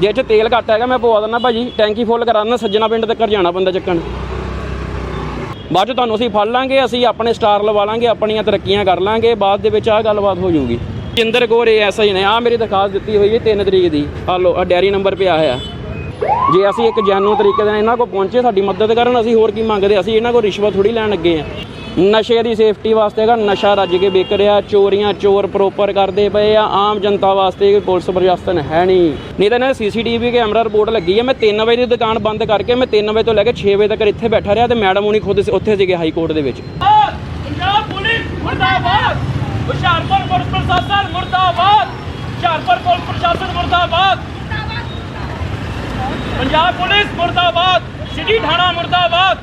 ਜੇ ਇੱਥੇ ਤੇਲ ਘੱਟ ਹੈਗਾ, ਮੈਂ ਪਵਾ ਦਿੰਦਾ ਭਾਜੀ। ਟੈਂਕੀ ਫੁੱਲ ਕਰਾ ਦਿੰਦਾ, ਸੱਜਣਾ ਪਿੰਡ ਤੱਕ ਜਾਣਾ ਬੰਦਾ ਚੱਕਣ। ਬਾਅਦ ਚ ਤੁਹਾਨੂੰ ਅਸੀਂ ਫੜ ਲਾਂਗੇ, ਅਸੀਂ ਆਪਣੇ ਸਟਾਰ ਲਵਾ ਲਾਂਗੇ, ਆਪਣੀਆਂ ਤਰੱਕੀਆਂ ਕਰ ਲਾਂਗੇ, ਬਾਅਦ ਦੇ ਵਿੱਚ ਆਹ ਗੱਲਬਾਤ ਹੋ ਜਾਊਗੀ। ਜਿੰਦਰ ਗੋਰੇ ਐਸਾ ਹੀ ਨੇ ਆ ਮੇਰੀ ਦਰਖਾਸਤ ਦਿੱਤੀ ਹੋਈ ਹੈ 3 ਤਰੀਕ ਦੀ। ਆ ਲੋ ਆ ਡੈਰੀ ਨੰਬਰ ਪਿਆ ਹੋਇਆ। ਜੇ ਅਸੀਂ ਇੱਕ ਜੈਨੂਨ ਤਰੀਕੇ ਨਾਲ ਇਹਨਾਂ ਕੋਲ ਪਹੁੰਚੇ, ਸਾਡੀ ਮਦਦ ਕਰਨ, ਅਸੀਂ ਹੋਰ ਕੀ ਮੰਗਦੇ ਅਸੀਂ ਇਹਨਾਂ ਕੋਲ ਰਿਸ਼ਵਤ ਥੋੜੀ ਲੈਣ ਲੱਗੇ ਆ ਨਸ਼ੇ ਦੀ ਸੇਫਟੀ ਵਾਸਤੇ ਹੈਗਾ ਨਸ਼ਾ ਰੱਜ ਕੇ ਵਿਕ ਰਿਹਾ ਚੋਰੀਆਂ ਚੋਰ ਪ੍ਰੋਪਰ ਕਰਦੇ ਪਏ ਆ ਆਮ ਜਨਤਾ ਵਾਸਤੇ ਕੋਈ ਪੁਲਿਸ ਪ੍ਰਸ਼ਾਸਨ ਹੈ ਨਹੀਂ। ਨਹੀਂ ਤਾਂ ਇਹਨਾਂ ਦੇ ਸੀਸੀਟੀਵੀ ਕੈਮਰਾ ਰਿਪੋਰਟ ਲੱਗੀ ਹੈ ਮੈਂ 3 ਵਜੇ ਦੀ ਦੁਕਾਨ ਬੰਦ ਕਰਕੇ ਮੈਂ 3 ਵਜੇ ਤੋਂ ਲੈ ਕੇ 6 ਵਜੇ ਤੱਕ ਇੱਥੇ ਬੈਠਾ ਰਿਹਾ ਤੇ ਮੈਡਮ ਹੁਣੀ ਖੁਦ ਉੱਥੇ ਸੀਗੇ ਹਾਈ ਕੋਰਟ ਦੇ ਵਿੱਚ। ਪੰਜਾਬ ਪੁਲਿਸ ਮੁਰਦਾਬਾਦ! ਹੁਸ਼ਿਆਰਪੁਰ ਪੁਲਿਸ ਪ੍ਰਸ਼ਾਸਨ ਮੁਰਦਾਬਾਦ! ਹੁਸ਼ਿਆਰਪੁਰ ਪੁਲਿਸ ਪ੍ਰਸ਼ਾਸਨ ਮੁਰਦਾਬਾਦ। ਪੰਜਾਬ ਪੁਲਿਸ ਮੁਰਦਾਬਾਦ! ਸਿਟੀ ਥਾਣਾ ਮੁਰਦਾਬਾਦ!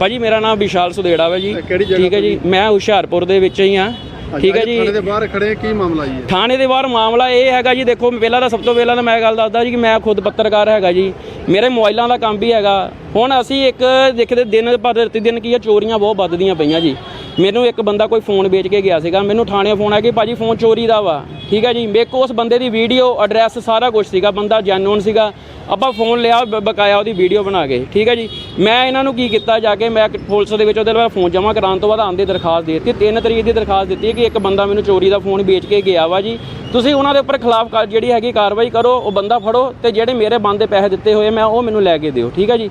ਭਾਜੀ ਮੇਰਾ ਨਾਮ ਵਿਸ਼ਾਲ ਸੁਦੇੜਾ ਵਾ ਜੀ। ਇਹ ਕਿਹੜੀ ਜਗ੍ਹਾ ਠੀਕ ਹੈ ਜੀ। ਮੈਂ ਹੁਸ਼ਿਆਰਪੁਰ ਦੇ ਵਿੱਚ ਹੀ ਆ ਠੀਕ ਹੈ ਜੀ। ਥਾਣੇ ਦੇ ਬਾਹਰ ਖੜੇ ਕੀ ਮਾਮਲਾ ਜੀ? ਥਾਣੇ ਦੇ ਬਾਹਰ ਮਾਮਲਾ ਇਹ ਹੈਗਾ ਜੀ ਦੇਖੋ ਪਹਿਲਾਂ ਤਾਂ ਸਭ ਤੋਂ ਪਹਿਲਾਂ ਤਾਂ ਮੈਂ ਗੱਲ ਦੱਸਦਾ ਜੀ ਕਿ ਮੈਂ ਖੁਦ ਪੱਤਰਕਾਰ ਹੈਗਾ ਜੀ। ਮੇਰੇ ਮੋਬਾਈਲਾਂ ਦਾ ਕੰਮ ਵੀ ਹੈਗਾ। ਹੁਣ ਅਸੀਂ ਇੱਕ ਦੇਖਦੇ ਦਿਨ ਪਰ ਦਿਨ ਕੀ ਆ ਚੋਰੀਆਂ ਬਹੁਤ ਵੱਧਦੀਆਂ ਪਈਆਂ ਜੀ। ਮੈਨੂੰ ਇੱਕ ਬੰਦਾ ਕੋਈ ਫੋਨ ਵੇਚ ਕੇ ਗਿਆ ਸੀਗਾ, ਮੈਨੂੰ ਥਾਣੇ ਫੋਨ ਆਇਆ ਕਿ ਭਾਜੀ ਫੋਨ ਚੋਰੀ ਦਾ ਵਾ। ਠੀਕ ਹੈ ਜੀ? ਮੇਰੇ ਕੋਲ ਉਸ ਬੰਦੇ ਦੀ ਵੀਡੀਓ ਐਡਰੈਸ ਸਾਰਾ ਕੁਝ ਸੀਗਾ, ਬੰਦਾ ਜੈਨੂਨ ਸੀਗਾ। ਆਪਾਂ ਫੋਨ ਲਿਆ ਬਕਾਇਆ ਉਹਦੀ ਵੀਡੀਓ ਬਣਾ ਕੇ। ਠੀਕ ਹੈ ਜੀ? ਮੈਂ ਇਹਨਾਂ ਨੂੰ ਕੀ ਕੀਤਾ ਜਾ ਕੇ, ਮੈਂ ਪੁਲਿਸ ਦੇ ਵਿੱਚ ਉਹਦੇ ਨਾਲ ਫੋਨ ਜਮ੍ਹਾਂ ਕਰਾਉਣ ਤੋਂ ਬਾਅਦ ਆਂਦੇ ਦਰਖਾਸਤ ਦੇ ਦਿੱਤੀ, ਤਿੰਨ ਤਰੀਕ ਦੀ ਦਰਖਾਸਤ ਦਿੱਤੀ ਕਿ ਇੱਕ ਬੰਦਾ ਮੈਨੂੰ ਚੋਰੀ ਦਾ ਫੋਨ ਵੇਚ ਕੇ ਗਿਆ ਵਾ ਜੀ। ਤੁਸੀਂ ਉਹਨਾਂ ਦੇ ਉੱਪਰ ਖਿਲਾਫ ਕਾ- ਜਿਹੜੀ ਹੈਗੀ ਕਾਰਵਾਈ ਕਰੋ, ਉਹ ਬੰਦਾ ਫੜੋ ਤੇ ਜਿਹੜੇ ਮੇਰੇ ਬੰਦੇ ਪੈਸੇ ਦਿੱਤੇ ਹੋਏ ਮੈਂ ਉਹ ਮੈਨੂੰ ਲੈ ਕੇ ਦਿਓ। ਠੀਕ ਹੈ ਜੀ?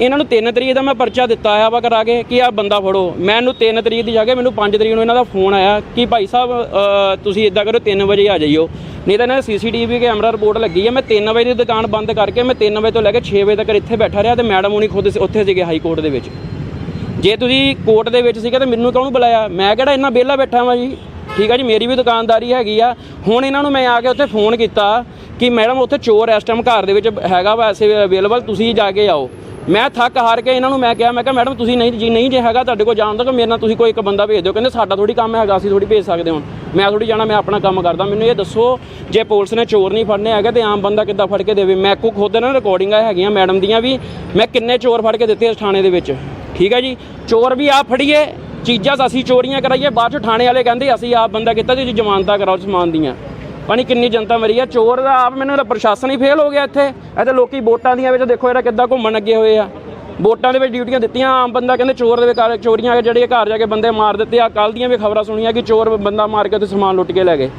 ਇਹਨਾਂ ਨੂੰ 3 ਤਰੀਕ ਦਾ ਮੈਂ ਪਰਚਾ ਦਿੱਤਾ ਆ ਵਾ ਕਰਾ ਕੇ ਕਿ ਆ ਬੰਦਾ ਫੜੋ। ਮੈਨੂੰ 3 ਤਰੀਕ ਦੀ ਜਾ ਕੇ ਮੈਨੂੰ 5 ਤਰੀਕ ਨੂੰ ਇਹਨਾਂ ਦਾ ਫੋਨ ਆਇਆ ਕਿ ਭਾਈ ਸਾਹਿਬ ਤੁਸੀਂ ਇਦਾਂ ਕਰੋ 3 ਵਜੇ ਆ ਜਾਈਓ। ਨਹੀਂ ਤਾਂ ਇਹਨਾਂ ਦੇ ਸੀਸੀਟੀਵੀ ਕੈਮਰਾ ਰਿਪੋਰਟ ਲੱਗੀ ਹੈ ਮੈਂ 3 ਵਜੇ ਦੀ ਦੁਕਾਨ ਬੰਦ ਕਰਕੇ ਮੈਂ 3 ਵਜੇ ਤੋਂ ਲੈ ਕੇ 6 ਵਜੇ ਤੱਕ ਇੱਥੇ ਬੈਠਾ ਰਿਹਾ ਤੇ ਮੈਡਮ ਹੁਣੀ ਖੁਦ ਉੱਥੇ ਸੀਗੇ ਹਾਈ ਕੋਰਟ ਦੇ ਵਿੱਚ। ਜੇ ਤੁਸੀਂ ਕੋਰਟ ਦੇ ਵਿੱਚ ਸੀਗੇ ਤਾਂ ਮੈਨੂੰ ਕਿਉਂ ਬੁਲਾਇਆ? ਮੈਂ ਕਿਹੜਾ ਇੰਨਾ ਵਿਹਲਾ ਬੈਠਾ ਵਾਂ ਜੀ? ਠੀਕ ਆ ਜੀ, ਮੇਰੀ ਵੀ ਦੁਕਾਨਦਾਰੀ ਹੈਗੀ ਆ। ਹੁਣ ਇਹਨਾਂ ਨੂੰ ਮੈਂ ਆ ਕੇ ਉੱਥੇ ਫੋਨ ਕੀਤਾ ਕਿ ਮੈਡਮ, ਉੱਥੇ ਚੋਰ ਇਸ ਟਾਈਮ ਘਰ ਦੇ ਵਿੱਚ ਹੈਗਾ ਵਾ, ਐਸੇ ਅਵੇਲੇਬਲ ਤੁਸੀਂ ਜਾ ਕੇ ਆਓ। ਮੈਂ ਥੱਕ ਹਾਰ ਕੇ ਇਹਨਾਂ ਨੂੰ ਮੈਂ ਕਿਹਾ ਮੈਂ ਕਿਹਾ, ਮੈਡਮ, ਤੁਸੀਂ ਨਹੀਂ ਜੀ, ਨਹੀਂ ਜੇ ਹੈਗਾ ਤੁਹਾਡੇ ਕੋਲ ਜਾਣ ਦਾ ਕਿ ਮੇਰੇ ਨਾਲ ਤੁਸੀਂ ਕੋਈ ਇੱਕ ਬੰਦਾ ਭੇਜ ਦਿਓ। ਕਹਿੰਦੇ, ਸਾਡਾ ਥੋੜੀ ਕੰਮ ਹੈਗਾ, ਅਸੀਂ ਥੋੜੀ ਭੇਜ ਸਕਦੇ ਹੁਣ ਮੈਂ ਥੋੜੀ ਜਾਣਾ, ਮੈਂ ਆਪਣਾ ਕੰਮ ਕਰਦਾ। ਮੈਨੂੰ ਇਹ ਦੱਸੋ, ਜੇ ਪੁਲਿਸ ਨੇ ਚੋਰ ਨਹੀਂ ਫੜਨੇ ਹੈਗੇ, ਤੇ ਆਮ ਬੰਦਾ ਕਿੱਦਾਂ ਫੜ ਕੇ ਦੇਵੇ? ਮੈਂ ਕੋ, ਖੁਦ ਨਾ ਰਿਕਾਰਡਿੰਗਾਂ ਹੈਗੀਆਂ ਮੈਡਮ ਦੀਆਂ ਵੀ, ਮੈਂ ਕਿੰਨੇ ਚੋਰ ਫੜ ਕੇ ਦਿੱਤੇ ਇਸ ਥਾਣੇ ਦੇ ਵਿੱਚ? ਠੀਕ ਹੈ ਜੀ? ਚੋਰ ਵੀ ਆ ਫੜੀਏ, ਚੀਜ਼ਾਂ ਤਾਂ ਅਸੀਂ ਚੋਰੀਆਂ ਕਰਾਈਏ। ਬਾਅਦ ਚ ਥਾਣੇ ਵਾਲੇ ਕਹਿੰਦੇ, ਅਸੀਂ ਆਪ ਬੰਦਾ ਕੀਤਾ ਤੁਸੀਂ ਜ਼ਮਾਨਤਾਂ ਕਰਾਓ ਸਮਾਨ ਦੀਆਂ। ਪਾਣੀ ਕਿੰਨੀ ਜਨਤਾ ਮਰੀ ਆ। ਚੋਰ ਦਾ ਆਪ ਮੈਨੂੰ ਤਾਂ ਪ੍ਰਸ਼ਾਸਨ ਹੀ ਫੇਲ ਹੋ ਗਿਆ ਇੱਥੇ। ਇੱਥੇ ਲੋਕੀ ਵੋਟਾਂ ਦੀਆਂ ਵਿੱਚ ਦੇਖੋ ਇਹਦਾ ਕਿੱਦਾਂ ਘੁੰਮਣ ਲੱਗੇ ਹੋਏ ਆ। ਵੋਟਾਂ ਦੇ ਵਿੱਚ ਡਿਊਟੀਆਂ ਦਿੱਤੀਆਂ, ਆਮ ਬੰਦਾ ਕਹਿੰਦੇ ਚੋਰ ਦੇ ਵਿੱਚ ਚੋਰੀਆਂ ਜਿਹੜੇ ਘਰ ਜਾ ਕੇ ਬੰਦੇ ਮਾਰ ਦਿੱਤੇ ਆ। ਕੱਲ ਦੀਆਂ ਵੀ ਖਬਰਾਂ ਸੁਣੀਆਂ ਕਿ ਚੋਰ ਬੰਦਾ ਮਾਰ ਕੇ ਤੇ ਸਮਾਨ ਲੁੱਟ ਕੇ ਲੈ ਗਏ।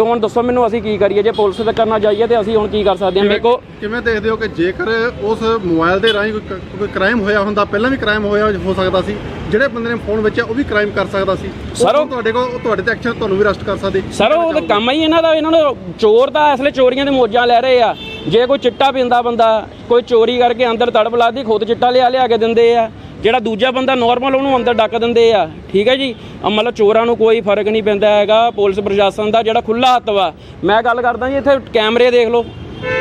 ਤੇ ਹੁਣ ਦੱਸੋ ਮੈਨੂੰ ਅਸੀਂ ਕੀ ਕਰੀਏ? ਜੇ ਪੁਲਿਸ ਤੇ ਕਰਨਾ ਜਾਈਏ ਤੇ ਅਸੀਂ ਹੁਣ ਕੀ ਕਰ ਸਕਦੇ ਹਾਂ? ਮੇਰੇ ਕੋ ਕਿਵੇਂ ਦੇਖਦੇ ਹੋ ਕਿ ਜੇਕਰ ਉਸ ਮੋਬਾਈਲ ਦੇ ਰਾਹੀਂ ਕੋਈ ਕ੍ਰਾਈਮ ਹੋਇਆ ਹੁੰਦਾ ਪਹਿਲਾਂ ਵੀ ਕ੍ਰਾਈਮ ਹੋਇਆ ਹੋ ਸਕਦਾ ਸੀ ਜਿਹੜੇ ਬੰਦੇ ਨੇ ਫੋਨ ਵੇਚਿਆ ਉਹ ਵੀ ਕ੍ਰਾਈਮ ਕਰ ਸਕਦਾ ਸੀ। ਉਹ- ਤੁਹਾਡੇ ਕੋਲ ਤੁਹਾਡੇ ਤੇ ਐਕਸ਼ਨ ਤੁਹਾਨੂੰ ਵੀ ਅਰੈਸਟ ਕਰ ਸਕਦੇ। ਸਰ ਉਹ ਤਾਂ ਕੰਮ ਹੀ ਇਹਨਾਂ ਦਾ ਇਹਨਾਂ ਨੂੰ ਚੋਰ ਤਾਂ ਇਸ ਲਈ ਚੋਰੀਆਂ ਦੇ ਮੋਜਾਂ ਲੈ ਰਹੇ ਆ। ਜੇ ਕੋਈ ਚਿੱਟਾ ਪੀਂਦਾ ਬੰਦਾ ਕੋਈ ਚੋਰੀ ਕਰਕੇ ਅੰਦਰ ਤੜਪ ਲਾਦੀ ਖੁਦ ਚਿੱਟਾ ਲਿਆ ਲਿਆ ਕੇ ਦਿੰਦੇ ਆ। ਜਿਹੜਾ ਦੂਜਾ ਬੰਦਾ ਨਾਰਮਲ ਉਹਨੂੰ ਅੰਦਰ ਡੱਕ ਦਿੰਦੇ ਆ, ਠੀਕ ਹੈ ਜੀ? ਮਤਲਬ ਚੋਰਾਂ ਨੂੰ ਕੋਈ ਫ਼ਰਕ ਨਹੀਂ ਪੈਂਦਾ ਹੈਗਾ, ਪੁਲਿਸ ਪ੍ਰਸ਼ਾਸਨ ਦਾ ਜਿਹੜਾ ਖੁੱਲਾ ਹੱਥ ਵਾ। ਮੈਂ ਗੱਲ ਕਰਦਾ ਜੀ, ਇੱਥੇ ਕੈਮਰੇ ਦੇਖ ਲਓ।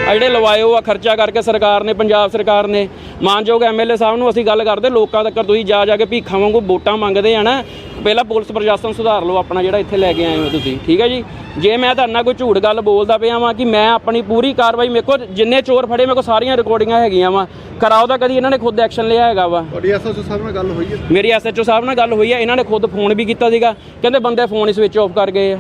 ਆ ਜਿਹੜੇ ਲਵਾਏ ਹੋ ਆ, ਖਰਚਾ ਕਰਕੇ ਸਰਕਾਰ ਨੇ, ਪੰਜਾਬ ਸਰਕਾਰ ਨੇ, ਮਾਨਯੋਗ ਐਮਐਲਏ ਸਾਹਿਬ ਨੂੰ ਅਸੀਂ ਗੱਲ ਕਰਦੇ, ਲੋਕਾਂ ਤੱਕ ਤੁਸੀਂ ਜਾ ਜਾ ਕੇ ਭੀਖਾਂ ਵਾਂਗੂ ਵੋਟਾਂ ਮੰਗਦੇ ਆ ਨਾ, ਪਹਿਲਾਂ ਪੁਲਿਸ ਪ੍ਰਸ਼ਾਸਨ ਸੁਧਾਰ ਲਓ, ਆਪਣਾ ਜਿਹੜਾ ਇੱਥੇ ਲੈ ਕੇ ਆਏ ਹੋ ਤੁਸੀਂ, ਠੀਕ ਹੈ ਜੀ? ਜੇ ਮੈਂ ਤੁਹਾਡੇ ਨਾਲ ਕੋਈ ਝੂਠ ਗੱਲ ਬੋਲਦਾ ਪਿਆ ਵਾਂ ਕਿ ਮੈਂ ਆਪਣੀ ਪੂਰੀ ਕਾਰਵਾਈ ਮੇਰੇ ਕੋਲ ਜਿੰਨੇ ਚੋਰ ਫੜੇ ਮੇਰੇ ਕੋਲ ਸਾਰੀਆਂ ਰਿਕਾਰਡਿੰਗਾਂ ਹੈਗੀਆਂ ਵਾਂ। ਕਰਾਓ ਤਾਂ ਕਦੀ ਇਹਨਾਂ ਨੇ ਖੁਦ ਐਕਸ਼ਨ ਲਿਆ ਹੈਗਾ ਵਾ। ਤੁਹਾਡੀ ਐਸਐਸਓ ਸਾਹਿਬ ਨਾਲ ਗੱਲ ਹੋਈ ਹੈ? ਮੇਰੀ ਐਸਐਚਓ ਸਾਹਿਬ ਨਾਲ ਗੱਲ ਹੋਈ ਹੈ ਇਹਨਾਂ ਨੇ ਖੁਦ ਫੋਨ ਵੀ ਕੀਤਾ ਸੀਗਾ। ਕਹਿੰਦੇ ਬੰਦੇ ਫੋਨ ਹੀ ਸਵਿਚ ਆਫ ਕਰ ਗਏ ਆ।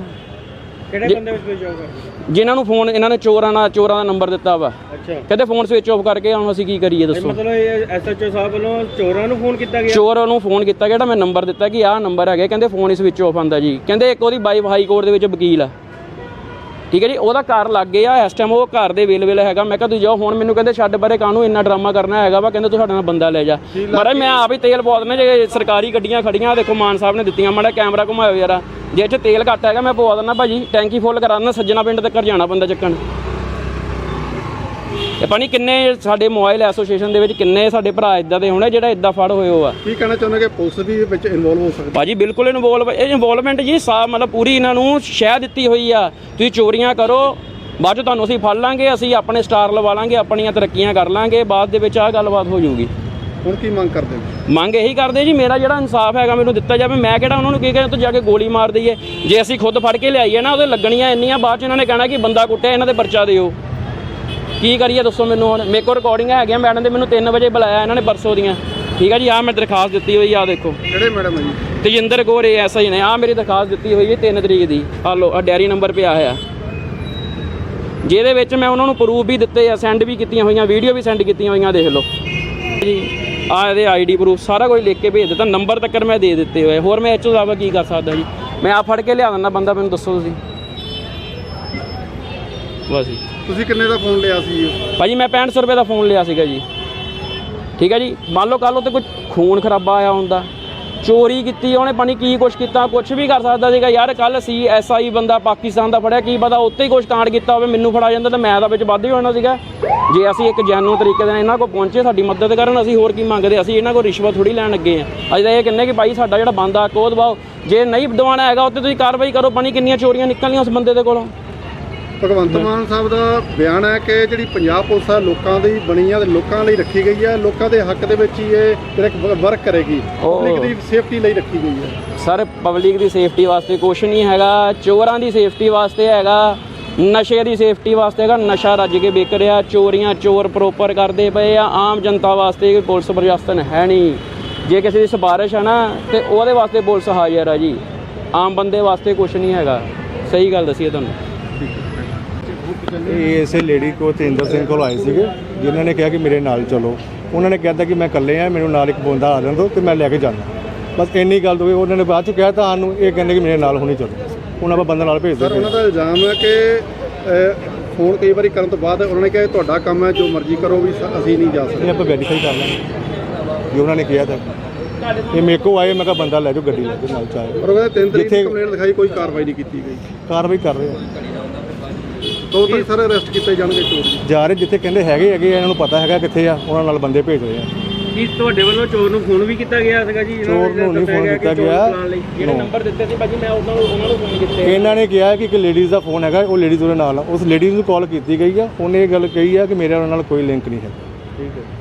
ਕਿਹੜੇ ਬੰਦੇ ਵਿੱਚ ਭੇਜੋਗੇ ਜਿਨ੍ਹਾਂ ਨੂੰ ਫੋਨ ਇਹਨਾਂ ਨੇ ਚੋਰਾਂ ਨਾਲ ਚੋਰਾਂ ਦਾ ਨੰਬਰ ਦਿੱਤਾ ਵਾ। ਅੱਛਾ। ਕਹਿੰਦੇ ਫੋਨ ਸਵਿਚ ਆਫ ਕਰਕੇ ਹੁਣ ਅਸੀਂ ਕੀ ਕਰੀਏ ਦੱਸੋ? ਮਤਲਬ ਇਹ ਐਸਐਚਓ ਸਾਹਿਬ ਵੱਲੋਂ ਚੋਰਾਂ ਨੂੰ ਫੋਨ ਕੀਤਾ ਗਿਆ? ਚੋਰ ਨੂੰ ਫੋਨ ਕੀਤਾ ਜਿਹੜਾ ਮੈਂ ਨੰਬਰ ਦਿੱਤਾ ਕਿ ਆਹ ਨੰਬਰ ਹੈਗਾ ਕਹਿੰਦੇ ਫੋਨ ਇਸ ਵਿੱਚ ਆਫ ਆਂਦਾ ਜੀ। ਕਹਿੰਦੇ ਇੱਕ ਉਹਦੀ ਵਾਈਫ ਹਾਈ ਕੋਰਟ ਦੇ ਵਿੱਚ ਵਕੀਲ ਆ। ਠੀਕ ਹੈ ਜੀ ਉਹਦਾ ਘਰ ਲੱਗ ਗਿਆ ਇਸ ਟਾਈਮ ਉਹ ਘਰ ਦੇ ਵੇਲ ਵੇਲੇ ਹੈਗਾ। ਮੈਂ ਕਿਹਾ ਤੁਸੀਂ ਜਾਓ ਹੁਣ ਮੈਨੂੰ ਕਹਿੰਦੇ ਛੱਡ ਪਰੇ ਕਾਹਨੂੰ ਇੰਨਾ ਡਰਾਮਾ ਕਰਨਾ ਹੈਗਾ ਵਾ ਕਹਿੰਦੇ ਤੂੰ ਸਾਡੇ ਨਾਲ ਬੰਦਾ ਲੈ ਜਾ। ਮਹਾਰਾਜ ਮੈਂ ਆਪ ਹੀ ਤੇਲ ਪਵਾ ਦਿੰਦਾ ਜੇ ਸਰਕਾਰੀ ਗੱਡੀਆਂ ਖੜੀਆਂ ਦੇਖੋ ਮਾਨ ਸਾਹਿਬ ਨੇ ਦਿੱਤੀਆਂ ਮਾੜਾ ਕੈਮਰਾ ਘੁਮਾਇਓ ਯਾਰਾ। ਜੇ ਚ ਤੇਲ ਘੱਟ ਹੈਗਾ ਮੈਂ ਪਵਾ ਦਿੰਦਾ ਭਾਜੀ ਟੈਂਕੀ ਫੁੱਲ ਕਰਾ ਦਿੰਦਾ ਸੱਜਣਾ ਪਿੰਡ ਤੱਕ ਜਾਣਾ ਬੰਦਾ ਚੱਕਣ। ਇਹ ਪਾਣੀ ਕਿੰਨੇ ਸਾਡੇ ਮੋਬਾਈਲ ਐਸੋਸੀਏਸ਼ਨ ਦੇ ਵਿੱਚ ਕਿੰਨੇ ਸਾਡੇ ਭਰਾ ਇਦਾਂ ਦੇ ਹੋਣੇ ਜਿਹੜਾ ਇਦਾਂ ਫੜ ਹੋਏ ਹੋ ਆ। ਕੀ ਕਹਿਣਾ ਚਾਹੁੰਦੇ ਕਿ ਪੁਲਿਸ ਵੀ ਵਿੱਚ ਇਨਵੋਲਵ ਹੋ ਸਕਦੀ? ਭਾਜੀ ਬਿਲਕੁਲ ਇਨਵੋਲਵ ਇਹ ਇਨਵੋਲਵਮੈਂਟ ਜੀ ਸਾ ਮਤਲਬ ਪੂਰੀ ਇਹਨਾਂ ਨੂੰ ਸ਼ਹਿ ਦਿੱਤੀ ਹੋਈ ਆ। ਤੁਸੀਂ ਚੋਰੀਆਂ ਕਰੋ ਬਾਅਦ ਚ ਤੁਹਾਨੂੰ ਅਸੀਂ ਫੜ ਲਾਂਗੇ ਅਸੀਂ ਆਪਣੇ ਸਟਾਰ ਲਵਾ ਲਾਂਗੇ ਆਪਣੀਆਂ ਤਰੱਕੀਆਂ ਕਰ ਲਾਂਗੇ ਬਾਅਦ ਦੇ ਵਿੱਚ ਆਹ ਗੱਲਬਾਤ ਹੋ ਜਾਊਗੀ। ਹੁਣ ਕੀ ਮੰਗ ਕਰਦੇ ਹੋ? ਮੰਗ ਇਹੀ ਕਰਦੇ ਜੀ ਮੇਰਾ ਜਿਹੜਾ ਇਨਸਾਫ ਹੈਗਾ ਮੈਨੂੰ ਦਿੱਤਾ ਜਾਵੇ ਮੈਂ ਕਿਹੜਾ ਉਹਨਾਂ ਨੂੰ ਕੀ ਕਹਿੰਦਾ ਤੂੰ ਜਾ ਕੇ ਗੋਲੀ ਮਾਰ ਦਈਏ। ਜੇ ਅਸੀਂ ਖੁਦ ਫੜ ਕੇ ਲਿਆਈਏ ਨਾ ਉਹਦੇ ਲੱਗਣੀਆਂ ਇੰਨੀਆਂ ਬਾਅਦ ਚ ਇਹਨਾਂ ਨੇ ਕਹਿਣਾ ਕਿ ਬੰਦਾ ਕੁੱਟਿਆ ਇਹਨਾਂ ਦੇ ਪਰਚਾ ਦਿਓ। ਕੀ ਕਰੀਏ ਦੱਸੋ ਮੈਨੂੰ ਹੁਣ? ਮੇਰੇ ਕੋਲ ਰਿਕਾਰਡਿੰਗ ਹੈਗੀਆਂ ਮੈਡਮ ਦੇ ਮੈਨੂੰ 3 ਵਜੇ ਬੁਲਾਇਆ ਇਹਨਾਂ ਨੇ ਪਰਸੋਂ ਦੀਆਂ। ਠੀਕ ਹੈ ਜੀ ਆਹ ਮੈਂ ਦਰਖਾਸਤ ਦਿੱਤੀ ਹੋਈ ਆ ਦੇਖੋ। ਕਿਹੜੇ ਮੈਡਮ ਹੈ ਜੀ? ਤੇਜਿੰਦਰ ਗੋਰੇ ਐਸਾ ਹੀ ਨੇ ਆ ਮੇਰੀ ਦਰਖਾਸਤ ਦਿੱਤੀ ਹੋਈ ਹੈ 3 ਤਰੀਕ ਦੀ। ਆ ਲੋ ਆ ਡੈਰੀ ਨੰਬਰ ਪਿਆ ਹੋਇਆ। ਜਿਹਦੇ ਵਿੱਚ ਮੈਂ ਉਹਨਾਂ ਨੂੰ ਪ੍ਰੂਫ ਵੀ ਦਿੱਤੇ ਆ ਸੈਂਡ ਵੀ ਕੀਤੀਆਂ ਹੋਈਆਂ ਵੀਡੀਓ ਵੀ ਸੈਂਡ ਕੀਤੀਆਂ ਹੋਈਆਂ ਦੇਖ ਲਓ। ਜੀ ਆ ਇਹਦੇ ਆਈਡੀ ਪ੍ਰੂਫ ਸਾਰਾ ਕੁਝ ਲਿਖ ਕੇ ਭੇਜ ਦਿੱਤਾ ਨੰਬਰ ਤੱਕ ਮੈਂ ਦੇ ਦਿੱਤੇ ਹੋਏ। ਹੋਰ ਮੈਂ ਇਹ ਤੋਂ ਇਲਾਵਾ ਕੀ ਕਰ ਸਕਦਾ ਜੀ? ਮੈਂ ਆ ਫੜ ਕੇ ਲਿਆ ਦਿੰਦਾ ਬੰਦਾ ਮੈਨੂੰ ਦੱਸੋ ਤੁਸੀਂ। ਬਸ ਜੀ। ਤੁਸੀਂ ਕਿੰਨੇ ਦਾ ਫੋਨ ਲਿਆ ਸੀ? ਭਾਜੀ ਮੈਂ 6500 ਰੁਪਏ ਦਾ ਫੋਨ ਲਿਆ ਸੀਗਾ ਜੀ। ਠੀਕ ਹੈ ਜੀ? ਮੰਨ ਲਓ ਕੱਲ ਉੱਤੇ ਕੋਈ ਖੂਨ ਖਰਾਬਾ ਆਇਆ ਹੁੰਦਾ। ਚੋਰੀ ਕੀਤੀ ਉਹਨੇ ਪਾਣੀ ਕੀ ਕੁਛ ਕੀਤਾ ਕੁਛ ਵੀ ਕਰ ਸਕਦਾ ਸੀਗਾ। ਯਾਰ ਕੱਲ ਸੀ ਐਸਆਈ ਬੰਦਾ ਪਾਕਿਸਤਾਨ ਦਾ ਫੜਿਆ ਕੀ ਪਤਾ ਉੱਤੇ ਹੀ ਕੁਛ ਕਾਂਡ ਕੀਤਾ ਹੋਵੇ ਮੈਨੂੰ ਫੜਾ ਜਾਂਦਾ ਤਾਂ ਮੈਂ ਤਾਂ ਵਿੱਚ ਵੱਧ ਹੀ ਹੋਣਾ ਸੀਗਾ। ਜੇ ਅਸੀਂ ਇੱਕ ਜੈਨੂਨ ਤਰੀਕੇ ਦੇ ਨਾਲ ਇਹਨਾਂ ਕੋਲ ਪਹੁੰਚੇ ਸਾਡੀ ਮਦਦ ਕਰਨ ਅਸੀਂ ਹੋਰ ਕੀ ਮੰਗਦੇ ਅਸੀਂ ਇਹਨਾਂ ਕੋਲ ਰਿਸ਼ਵਤ ਥੋੜੀ ਲੈਣ ਲੱਗੇ ਆ ਅਸੀਂ ਤਾਂ ਇਹ ਕਹਿੰਦੇ ਕਿ ਭਾਈ ਸਾਡਾ ਜਿਹੜਾ ਬੰਦਾ ਕੋਦ ਦਬਾਓ। ਜੇ ਨਹੀਂ ਦਵਾਉਣਾ ਹੈਗਾ ਉੱਤੇ ਤੁਸੀਂ ਕਾਰਵਾਈ ਕਰੋ ਪਾਣੀ ਕਿੰਨੀਆਂ ਚੋਰੀਆਂ ਨਿਕਲਣੀਆਂ ਉਸ ਬੰਦੇ ਦੇ ਕੋਲੋਂ। ਭਗਵੰਤ ਮਾਨ ਸਾਹਿਬ ਦਾ ਬਿਆਨ ਹੈ ਕਿ ਜਿਹੜੀ ਪੰਜਾਬ ਪੁਲਿਸ ਹੈ ਲੋਕਾਂ ਦੀ ਬਣੀ ਆ ਤੇ ਲੋਕਾਂ ਲਈ ਰੱਖੀ ਗਈ ਹੈ। ਲੋਕਾਂ ਦੇ ਹੱਕ ਦੇ ਵਿੱਚ ਹੀ ਇਹ ਜਿਹੜਾ ਵਰਕ ਕਰੇਗੀ। ਪਬਲਿਕ ਦੀ ਸੇਫਟੀ ਲਈ ਰੱਖੀ ਗਈ ਹੈ। ਸਰ ਪਬਲਿਕ ਦੀ ਸੇਫਟੀ ਵਾਸਤੇ ਕੁਛ ਨਹੀਂ ਹੈਗਾ। ਚੋਰਾਂ ਦੀ ਸੇਫਟੀ ਵਾਸਤੇ ਹੈਗਾ। ਨਸ਼ੇ ਦੀ ਸੇਫਟੀ ਵਾਸਤੇ ਹੈਗਾ। ਨਸ਼ਾ ਰੱਜ ਕੇ ਵਿਕ ਰਿਹਾ। ਚੋਰੀਆਂ ਚੋਰ ਪ੍ਰੋਪਰ ਕਰਦੇ ਪਏ ਆ। ਆਮ ਜਨਤਾ ਵਾਸਤੇ ਕੋਈ ਪੁਲਿਸ ਪ੍ਰਸ਼ਾਸਨ ਹੈ ਨਹੀਂ। ਜੇ ਕਿਸੇ ਦੀ ਸਿਫਾਰਿਸ਼ ਹੈ ਨਾ ਤੇ ਉਹਦੇ ਵਾਸਤੇ ਪੁਲਿਸ ਹਾਜ਼ਰ ਆ ਜੀ। ਆਮ ਬੰਦੇ ਵਾਸਤੇ ਕੁਛ ਨਹੀਂ ਹੈਗਾ। ਸਹੀ ਗੱਲ ਦੱਸੀਏ ਤੁਹਾਨੂੰ। ਇਹ ਇਸੇ ਲੇਡੀ ਕੋ ਤੇਂਦਰ ਸਿੰਘ ਕੋਲ ਆਏ ਸੀਗੇ ਜਿਨ੍ਹਾਂ ਨੇ ਕਿਹਾ ਕਿ ਮੇਰੇ ਨਾਲ ਚਲੋ। ਉਹਨਾਂ ਨੇ ਕਹਿਤਾ ਕਿ ਮੈਂ ਇਕੱਲੇ ਆ ਮੈਨੂੰ ਨਾਲ ਇੱਕ ਬੰਦਾ ਆ ਜਾਂਦਾ ਤੇ ਮੈਂ ਲੈ ਕੇ ਜਾਣਾ ਬਸ ਇੰਨੀ ਗੱਲ ਤੋਂ ਹੀ ਉਹਨਾਂ ਨੇ ਬਾਅਦ ਚ ਕਿਹਾ ਤਾਂ ਨੂੰ ਇਹ ਕਹਿੰਦੇ ਕਿ ਮੇਰੇ ਨਾਲ ਹੁਣੀ ਚਲੋ। ਹੁਣ ਆਪਾਂ ਬੰਦਾ ਨਾਲ ਭੇਜ ਸਰ ਦਿੰਦੇ ਉਹਨਾਂ ਦਾ ਇਲਜ਼ਾਮ ਹੈ ਕਿ ਫੋਨ ਕਈ ਵਾਰੀ ਕਰਨ ਤੋਂ ਬਾਅਦ ਉਹਨਾਂ ਨੇ ਕਿਹਾ ਇਹ ਤੁਹਾਡਾ ਕੰਮ ਹੈ ਜੋ ਮਰਜ਼ੀ ਕਰੋ ਵੀ ਸ- ਅਸੀਂ ਨਹੀਂ ਜਾ ਸਕਦੇ। ਇਹ ਆਪਾਂ ਵੈਰੀਫਾਈ ਕਰ ਲਾਂਗੇ। ਜੇ ਉਹਨਾਂ ਨੇ ਕਿਹਾ ਤਾਂ। ਇਹ ਮੇਰੇ ਕੋ ਆਏ ਮੈਂ ਕਿਹਾ ਬੰਦਾ ਲੈ ਜਾਓ ਗੱਡੀ ਲੈ ਜਾਓ ਨਾਲ ਚਾਹੇ ਪਰ ਉਹ ਕਹਿੰਦੇ ਤਿੰਨ ਤਰੀਕ ਜਿੱਥੇ- ਦੀ ਕੰਪਲੇਂਟ ਲਿਖਾਈ ਕੋਈ ਕਾਰਵਾਈ ਨਹੀਂ ਕੀਤੀ ਗਈ। ਕਾਰਵਾਈ ਕਰ ਰਹੇ ਆ। ਤੱਕ ਸਰ ਅਰੈਸਟ ਕੀਤੇ ਜਾਣਗੇ ਚੋਰ ਜਾ। ਰਹੇ ਜਿੱਥੇ ਕਹਿੰਦੇ ਹੈਗੇ ਹੈਗੇ ਆ, ਇਹਨਾਂ ਨੂੰ ਪਤਾ ਹੈਗਾ ਕਿੱਥੇ ਆ ਉਹਨਾਂ ਨਾਲ ਬੰਦੇ ਭੇਜ ਰਹੇ ਆ। ਕੀ ਤੁਹਾਡੇ ਵੱਲੋਂ ਚੋਰ ਨੂੰ ਫੋਨ ਵੀ ਕੀਤਾ ਗਿਆ ਸੀਗਾ ਜੀ? ਚੋਰ ਨੂੰ ਨਹੀਂ ਫੋਨ ਕੀਤਾ ਗਿਆ। ਜਿਹੜੇ No. ਨੰਬਰ ਦਿੱਤੇ ਸੀ ਭਾਜੀ? ਮੈਂ ਉਹਨਾਂ ਨੂੰ ਉਹਨਾਂ ਨੂੰ ਫੋਨ ਕੀਤੇ ਇਹਨਾਂ ਨੇ ਕਿਹਾ ਕਿ ਇੱਕ ਲੇਡੀਜ਼ ਦਾ ਫੋਨ ਹੈਗਾ ਉਹ ਲੇਡੀਜ਼ ਉਹਦੇ ਨਾਲ ਆ। ਉਸ ਲੇਡੀਜ਼ ਨੂੰ ਕਾਲ ਕੀਤੀ ਗਈ ਆ। ਉਹਨੇ ਇਹ ਗੱਲ ਕਹੀ ਆ ਕਿ ਮੇਰੇ ਨਾਲ ਕੋਈ ਲਿੰਕ ਨਹੀਂ ਹੈ। ਠੀਕ ਹੈ।